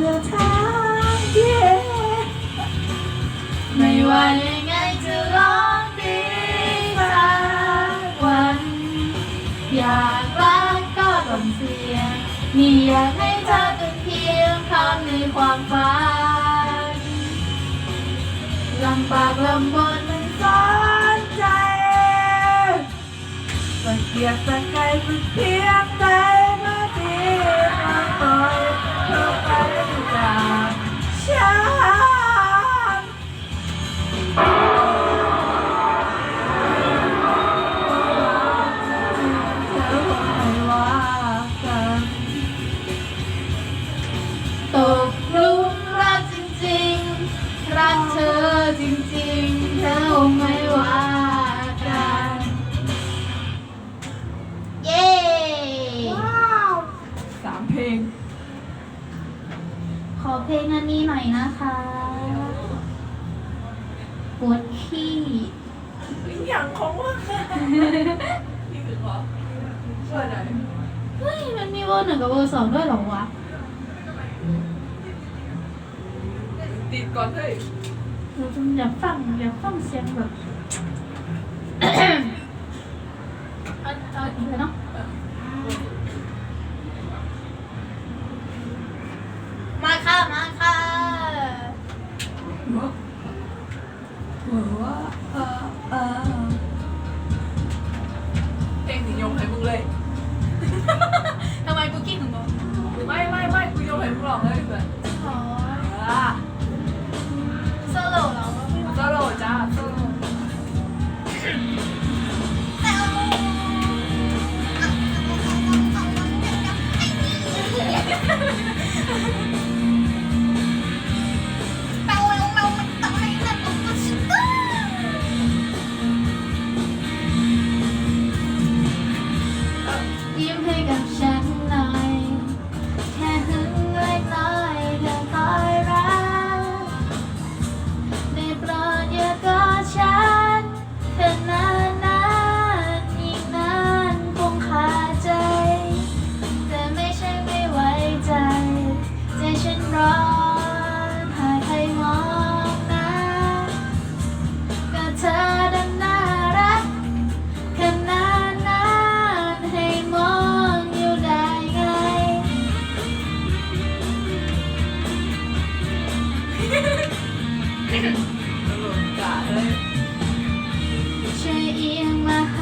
เดินทางเดียไม่ว่ายังไงจะร้องดีสักวัน อยากรักก็ต้องเสี่ยงนี่อยากให้เธอเป็นเพียงคำในความฝันลำบากลำบนมันสนใจตะเกียกตะไคร้สุดเพียงใด ปวดขี้อย่างของว่านี่คือขอช่วยหน่อยเฮ้ยมันมีเวอร์หนึ่งกับเวอร์สองด้วยเหรอวะติดก่อนเฮ้ยเราจะอยากฟังอยากฟังเสียงแบบ เอาเอาอีกแล้วเนาะ กูย กะเลยช่เอียงมา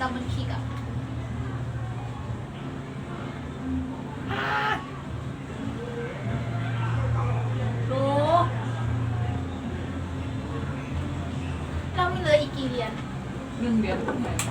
ดับเนคิกอะโหเรามีเหลืออีกกี่เหรียญ หนึ่งเรียน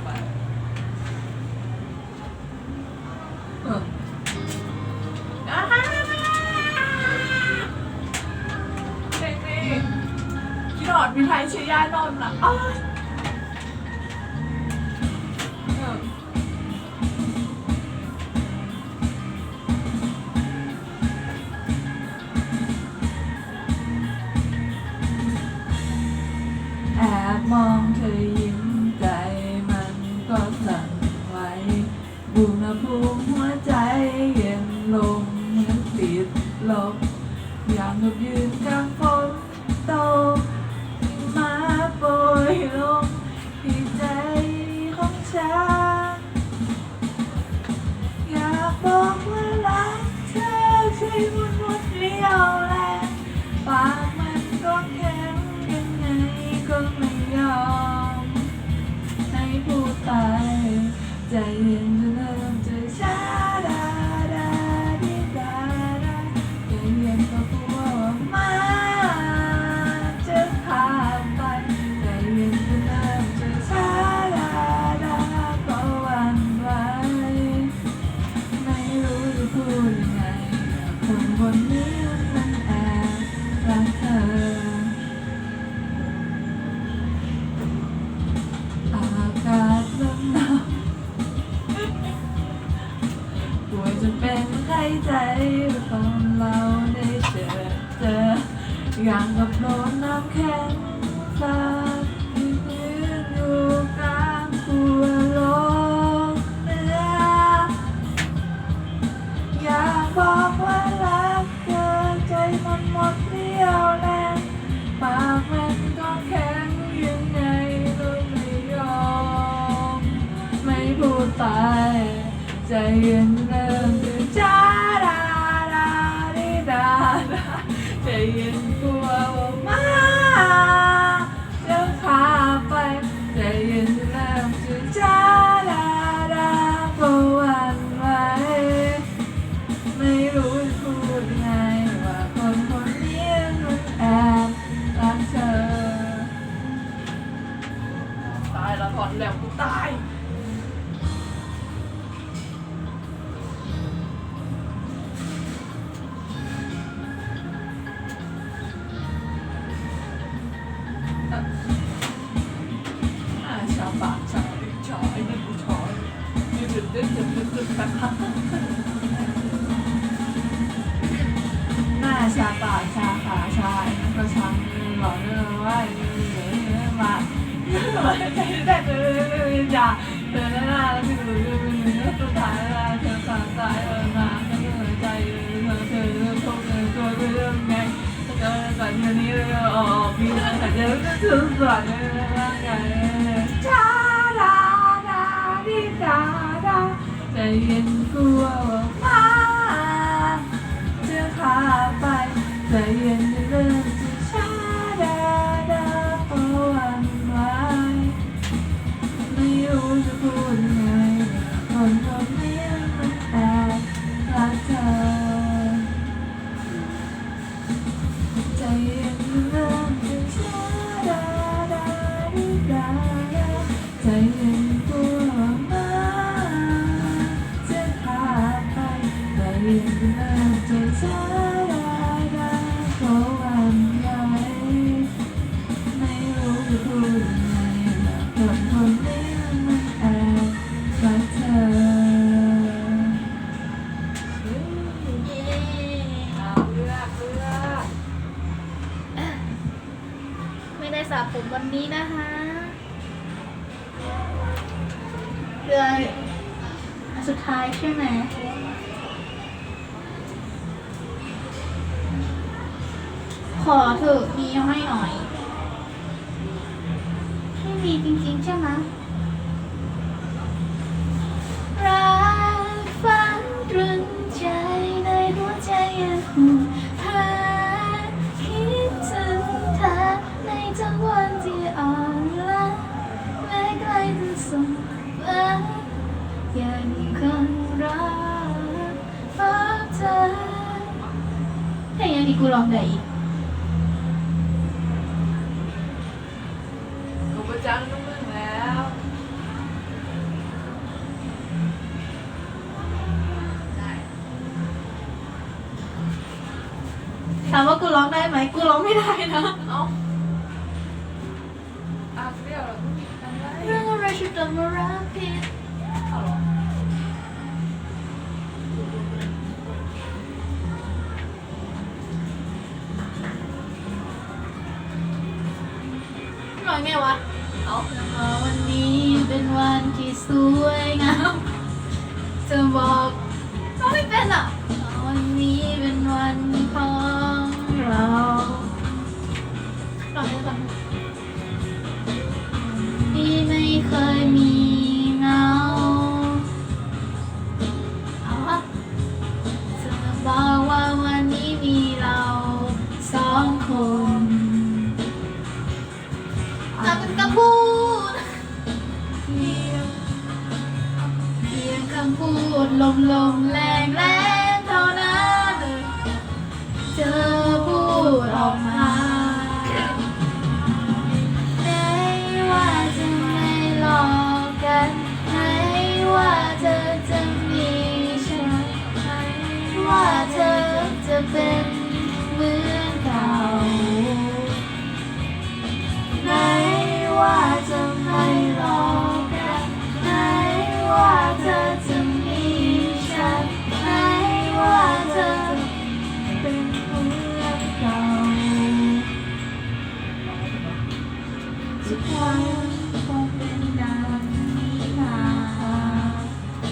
อย่างกับโดนน้ำแข็งสาดยืนอยู่กลางตัวโลกเนื้ออยากบอกว่ารักเธอใจมันหมดเรี่ยวแรงปากมันก็แข็งยังไงก็ไม่ยอมไม่พูดไปใจเย็นแหน้าชาปากชาขาชาอันนั้นก็ชามือหล่อเนื้อว่ามือเหนือเนื้อมาแต่แต่เธอจะเธอหน้าแล้วคือเธอเนื้สุดท้ายละเธอขาดตายออมาเธอหัวใจเธอเธอเริ่มต้นเธอตัวเริ่มไงเธอแบบนนี้เออออกมีแต่เธอเธอสอนเธอร่างกาย 远 ขอเถอะมีให้หน่อย ไม่มีจริงๆใช่ไหมรักฝันตรึงใจในหัวใจยังคงหาคิดถึงเธอในจังหวันที่อ่อนล้าแม้ใกล้จะส่งมายังคงรักเพราะเธอเพลงยังที่กูร้องได้อีก กูประจังน้ำมึงแล้วถามว่ากูร้องได้ไหมกูร้องไม่ได้นะเอ้าอะเรียกเราทำได้เรื่องอะไรฉันต้องมารับผิดเอาเหรอ จะ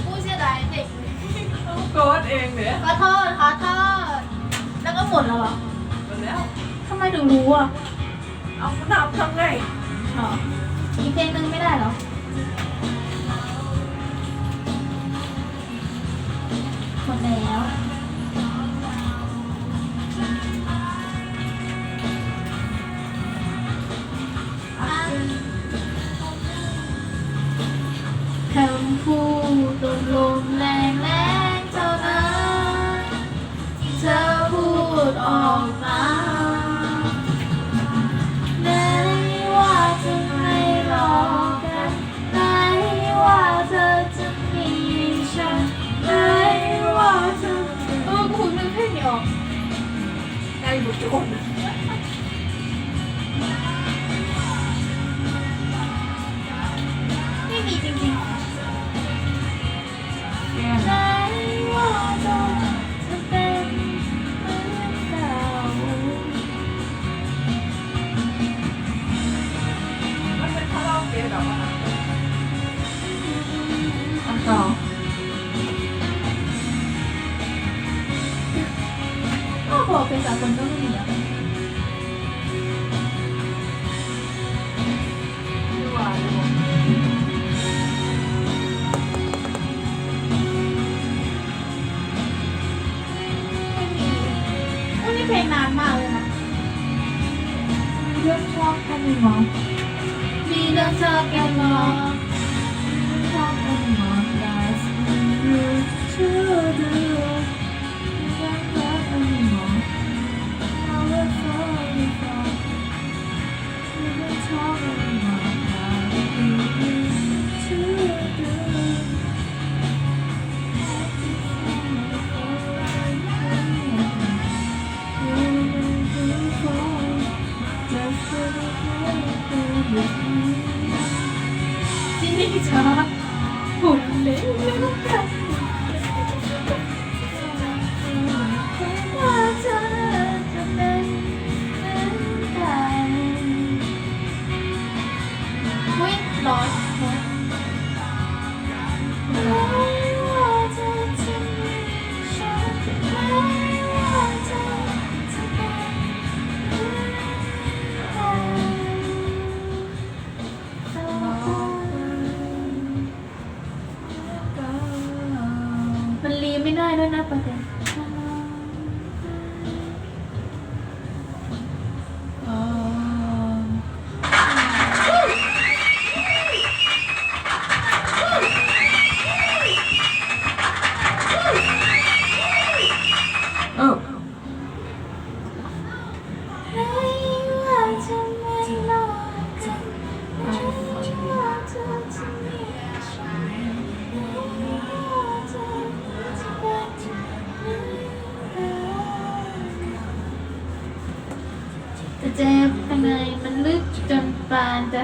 ผู้เสียดายเด็กเลยต้องโกดเองเนี่ยขอโทษขอโทษแล้วก็หมดแล้วเหรอหมดแล้วทำไมถึงรู้อะเอาหนับทำไงหรออีกเพลงนึงไม่ได้เหรอหมดแล้ว มีเรื่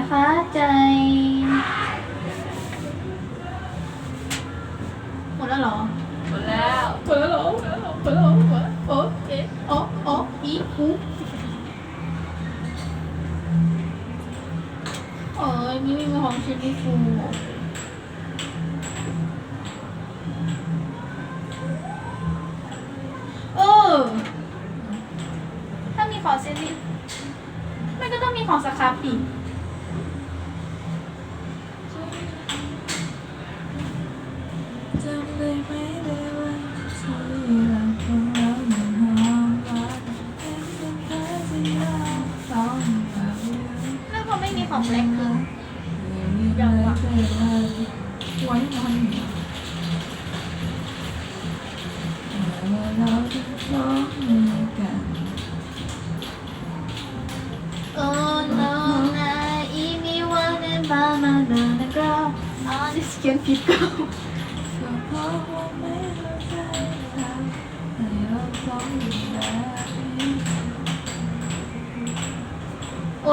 นะฟ้าใจ หมดแล้วเหรอ หมดแล้วเปิดแล้วเปิดแล้วเปิดแล้วเปิดโอ้เอ๊ะโอ้โออีหูเอ้ยนี่มีของชิ้นที่ฟูเออ ถ้ามีของเซนนี่มันก็ต้องมีของสครับดิ จำได้ไหม